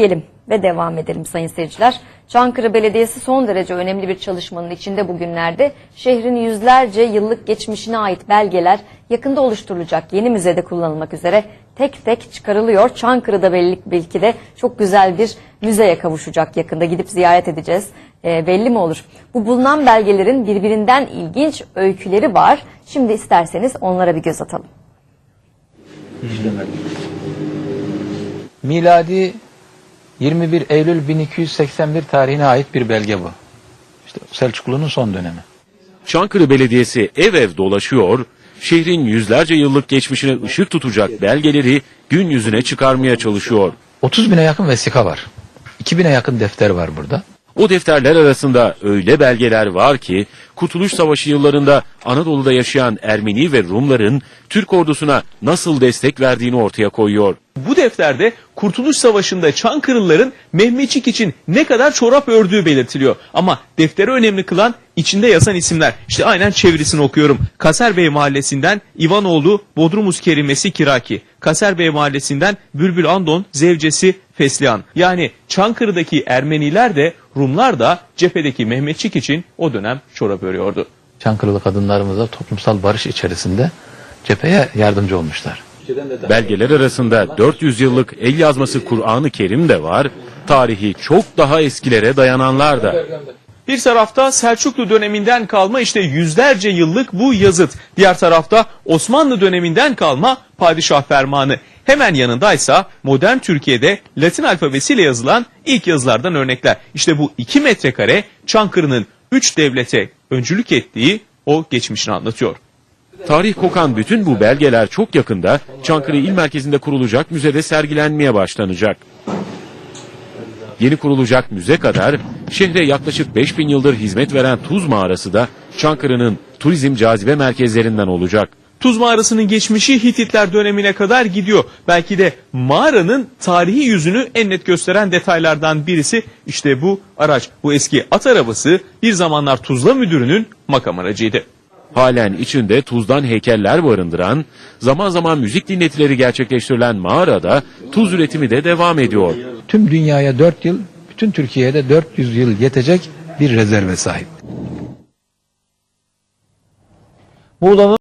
Diyelim ve devam edelim sayın seyirciler. Çankırı Belediyesi son derece önemli bir çalışmanın içinde bugünlerde şehrin yüzlerce yıllık geçmişine ait belgeler yakında oluşturulacak yeni müzede kullanılmak üzere tek tek çıkarılıyor. Çankırı'da belli, belki de çok güzel bir müzeye kavuşacak yakında gidip ziyaret edeceğiz. Ee, belli mi olur? Bu bulunan belgelerin birbirinden ilginç öyküleri var. Şimdi isterseniz onlara bir göz atalım. Miladi 21 Eylül 1281 tarihine ait bir belge bu. İşte Selçuklu'nun son dönemi. Çankırı Belediyesi ev ev dolaşıyor, şehrin yüzlerce yıllık geçmişine ışık tutacak belgeleri gün yüzüne çıkarmaya çalışıyor. 30 bine yakın vesika var. 2000'e yakın defter var burada. O defterler arasında öyle belgeler var ki Kurtuluş Savaşı yıllarında Anadolu'da yaşayan Ermeni ve Rumların Türk ordusuna nasıl destek verdiğini ortaya koyuyor. Bu defterde Kurtuluş Savaşı'nda Çankırılıların Mehmetçik için ne kadar çorap ördüğü belirtiliyor. Ama defteri önemli kılan içinde yazan isimler. İşte aynen çevirisini okuyorum. Kaserbey Mahallesi'nden İvanoğlu Bodrumus Kerimesi Kiraki. Kaserbey Mahallesi'nden Bülbül Andon zevcesi Feslihan. Yani Çankırı'daki Ermeniler de Rumlar da cephedeki Mehmetçik için o dönem çorap örüyordu. Çankırılı kadınlarımıza toplumsal barış içerisinde cepheye yardımcı olmuşlar. Belgeler arasında 400 yıllık el yazması Kur'an-ı Kerim de var, tarihi çok daha eskilere dayananlar da. Bir tarafta Selçuklu döneminden kalma işte yüzlerce yıllık bu yazıt. Diğer tarafta Osmanlı döneminden kalma padişah fermanı. Hemen yanındaysa modern Türkiye'de Latin alfabesiyle yazılan ilk yazılardan örnekler. İşte bu iki metrekare Çankırı'nın üç devlete öncülük ettiği o geçmişini anlatıyor. Tarih kokan bütün bu belgeler çok yakında Çankırı İl Merkezi'nde kurulacak müzede sergilenmeye başlanacak. Yeni kurulacak müze kadar şehre yaklaşık 5000 yıldır hizmet veren Tuz Mağarası da Çankırı'nın turizm cazibe merkezlerinden olacak. Tuz mağarasının geçmişi Hititler dönemine kadar gidiyor. Belki de mağaranın tarihi yüzünü en net gösteren detaylardan birisi işte bu araç. Bu eski at arabası bir zamanlar Tuzla müdürünün makam aracıydı. Halen içinde tuzdan heykeller barındıran, zaman zaman müzik dinletileri gerçekleştirilen mağarada tuz üretimi de devam ediyor. Tüm dünyaya 4 yıl, bütün Türkiye'de 400 yıl yetecek bir rezerve sahip. Muğla'nın